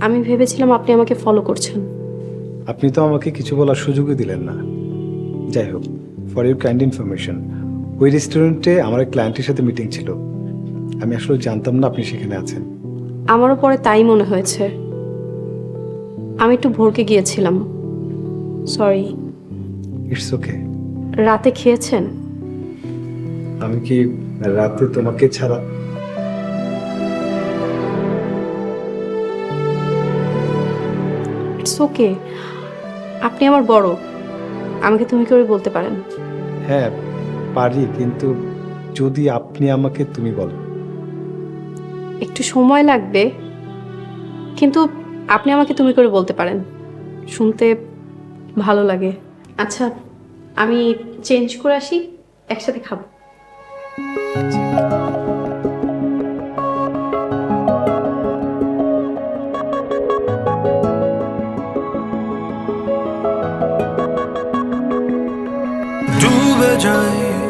আমি ভেবেছিলাম আপনি আমাকে ফলো করছেন। আপনি তো আমাকে কিছু বলার সুযোগই দিলেন না। যাই হোক ফর ইউর কাইন্ড ইনফরমেশন ওই রেস্টুরেন্টে আমার এক ক্লায়েন্টের সাথে মিটিং ছিল। আমি আসলে জানতাম না আপনি সেখানে আছেন। আমারও পরে তাই মনে হয়েছে। আমি একটু ভোরকে গিয়েছিলাম। সরি ইটস ওকে রাতে খেয়েছেন? আমি কি রাতে তোমাকে ছাড়া ইটস ওকে। আপনি আমার বড়। আমাকে তুমি করে বলতে পারেন। হ্যাঁ পারি কিন্তু যদি আপনি আমাকে তুমি বলো। একটু সময় লাগবে কিন্তু আপনি আমাকে তুমি করে বলতে পারেন। শুনতে ভালো লাগে। আচ্ছা আমি চেঞ্জ করে আসি একসাথে খাব। ডুবে যাই